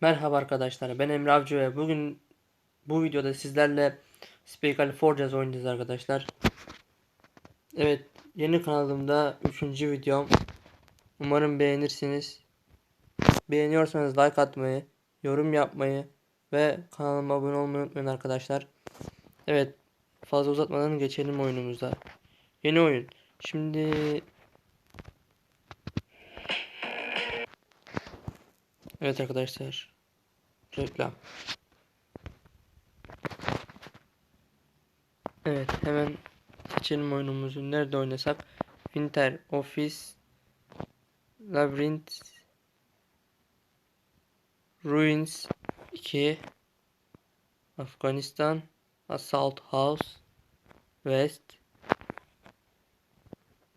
Merhaba arkadaşlar ben Emre Avcı ve bugün bu videoda sizlerle Specale Forges oynayacağız arkadaşlar. Evet yeni kanalımda 3. videom. Umarım beğenirsiniz. Beğeniyorsanız like atmayı, yorum yapmayı ve kanalıma abone olmayı unutmayın arkadaşlar. Evet fazla uzatmadan geçelim oyunumuza. Yeni oyun. Şimdi Evet arkadaşlar. Reklam. Evet hemen seçelim oyunumuzu. Nerede oynasak? Winter Office Labyrinth Ruins 2 Afganistan Assault House West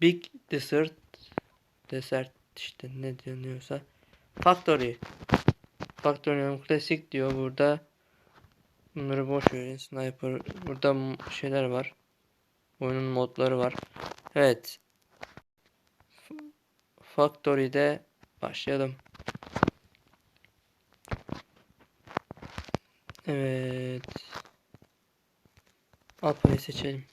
Big Desert Desert işte ne deniyorsa Factory Factory klasik diyor burada. Bunları boş verin. Sniper. Burada şeyler var. Oyunun modları var. Evet. Factory'de başlayalım. Evet. Alpa'yı seçelim.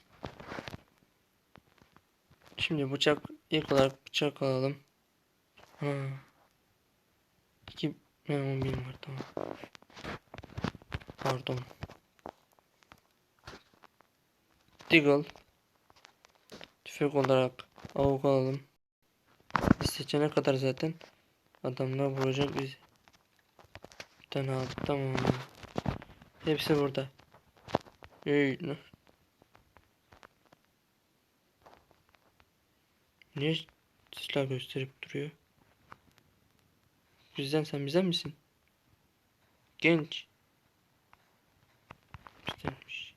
Şimdi bıçak ilk olarak bıçak alalım. Ha. Ben 10 bin var tamam. Pardon. Deagle. Tüfek olarak avuk alalım. Biz seçene kadar zaten adamlar vuracak bizi. Bir tane aldık tamam. Hepsi burada. Öyle. Niye silah gösterip duruyor? Bizden sen bizden misin? Genç. Bizdenmiş.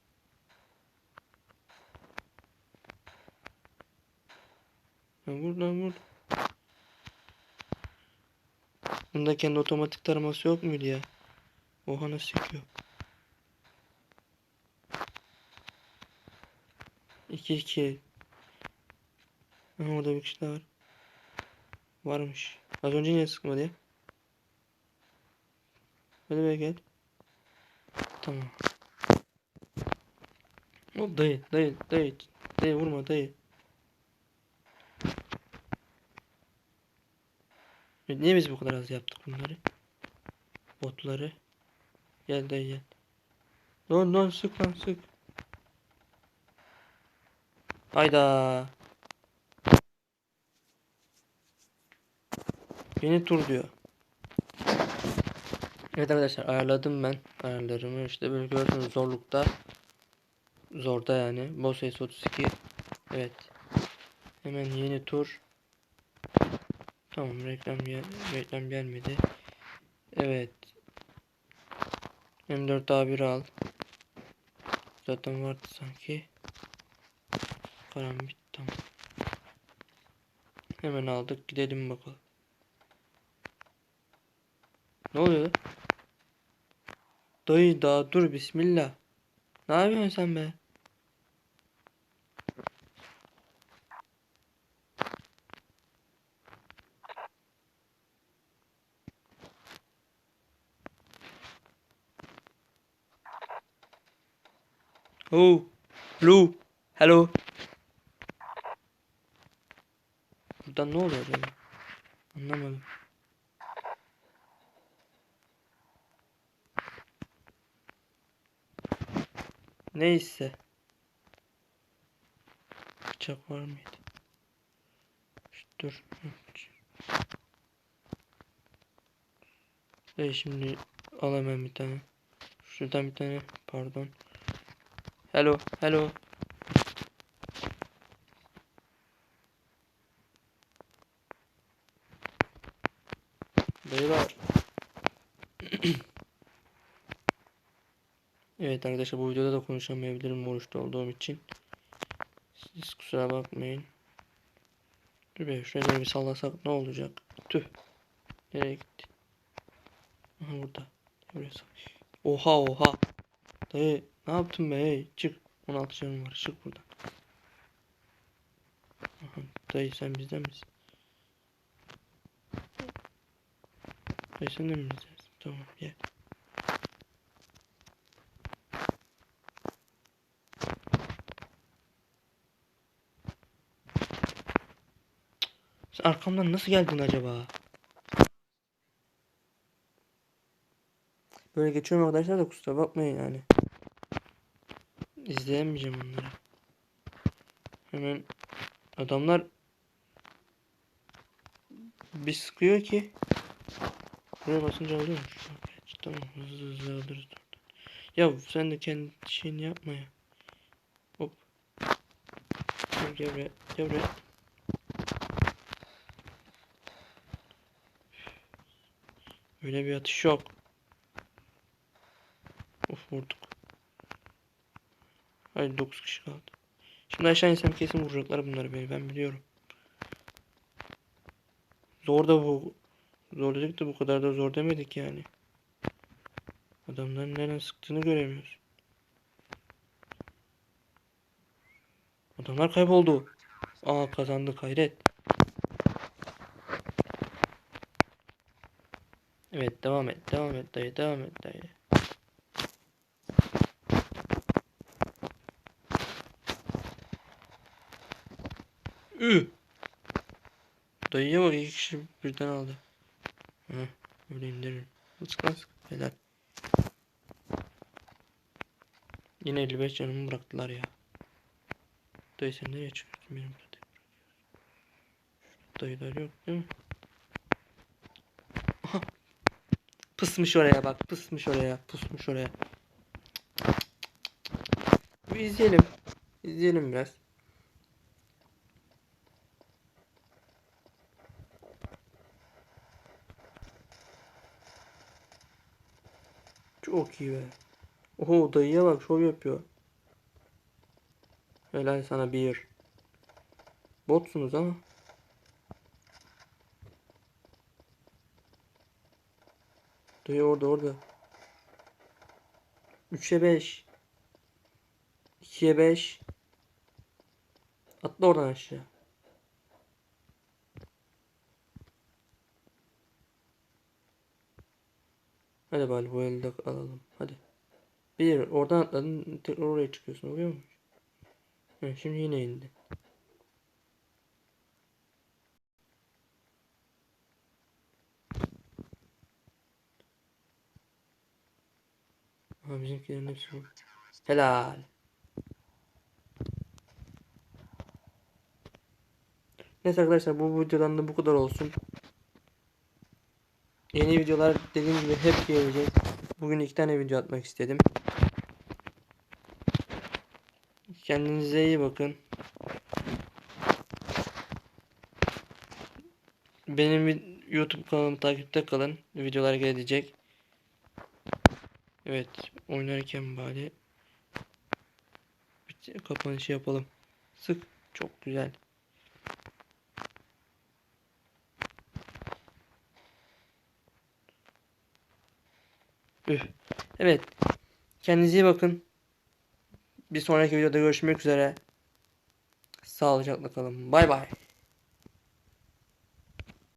Vur lan vur. Bunda kendi otomatik taraması yok muydu ya? Oha nasıl sıkıyor? 2 2 Aha orada bir kişi daha var. Varmış. Az önce niye sıkmadı ya? Hadi be gel. Tamam. Hop dayı dayı dayı. Dayı vurma dayı. Niye biz bu kadar az yaptık bunları? Botları. Gel dayı gel. Lan lan sık lan sık. Hayda. Beni tur diyor. Evet arkadaşlar ayarladım ben ayarlarımı. İşte böyle görüyorsunuz zorlukta zorda yani. Boss ace 32 evet. Hemen yeni tur. Tamam reklam gel reklam gelmedi. Evet. M4 A1 al. Zaten vardı sanki. Karambit tamam. Hemen aldık gidelim bakalım. Ne oluyor? Dayı daha dur bismillah. Ne yapıyorsun sen be? Oh, Lu, hello. Buradan ne oluyor acaba? Anlamadım. Neyse. Bıçak var mıydı? Dur. E şimdi al hemen bir tane. Şuradan bir tane. Pardon. Hello. Hello. Evet arkadaşlar bu videoda da konuşamayabilirim oruçta olduğum için. Siz kusura bakmayın. Dur be şuraya bir sallasak ne olacak? Tüh. Nereye gitti? Aha burada. Oha oha. Dayı ne yaptın be? Hey, çık. 16 canım var. Çık buradan. Aha, dayı sen bizden misin? Dayı sen de mi bizdensin? Tamam gel. Sen arkamdan nasıl geldin acaba? Böyle geçiyorum arkadaşlar da kusura bakmayın yani. İzleyemeyeceğim onları. Hemen adamlar bir sıkıyor ki buraya basınca alıyormuş. Tamam hızlı hızlı alırız. Ya sen de kendi şeyini yapma ya. Hop. Gel buraya. Gel buraya. Öyle bir atış yok. Of vurduk. Hayır 9 kişi kaldı. Şimdi aşağı insem kesin vuracaklar bunları beni ben biliyorum. Zor da bu. Zor dedik de bu kadar da zor demedik yani. Adamların nereden sıktığını göremiyoruz. Adamlar kayboldu. Aa kazandık hayret. Evet devam et devam et dayı devam et dayı. Ü. Dayıya bak iki kişi birden aldı. Heh, öyle indiririm. Sık lan sık. Helal. Yine 55 canımı bıraktılar ya. Dayı sen nereye çıkıyorsun benim burada? Dayılar yok değil mi? Aha. Pısmış oraya bak. Pısmış oraya. Pusmuş oraya. Bir izleyelim. İzleyelim biraz. Çok iyi be. Oho dayıya bak şov yapıyor. Helal sana bir. Botsunuz ama. Dayı orada orada. 3'e 5. 2'ye 5. Atla oradan aşağı. Hadi bari bu elde alalım. Hadi. Bir oradan atladın tekrar oraya çıkıyorsun oluyor mu? Şimdi yine indi. Vur. Helal. Neyse arkadaşlar bu videodan da bu kadar olsun. Yeni videolar dediğim gibi hep gelecek. Bugün iki tane video atmak istedim. Kendinize iyi bakın. Benim YouTube kanalımı takipte kalın. Videolar gelecek. Evet, oynarken bari kapanışı yapalım. Sık, çok güzel. Evet. Kendinize iyi bakın. Bir sonraki videoda görüşmek üzere. Sağlıcakla kalın. Bay bay.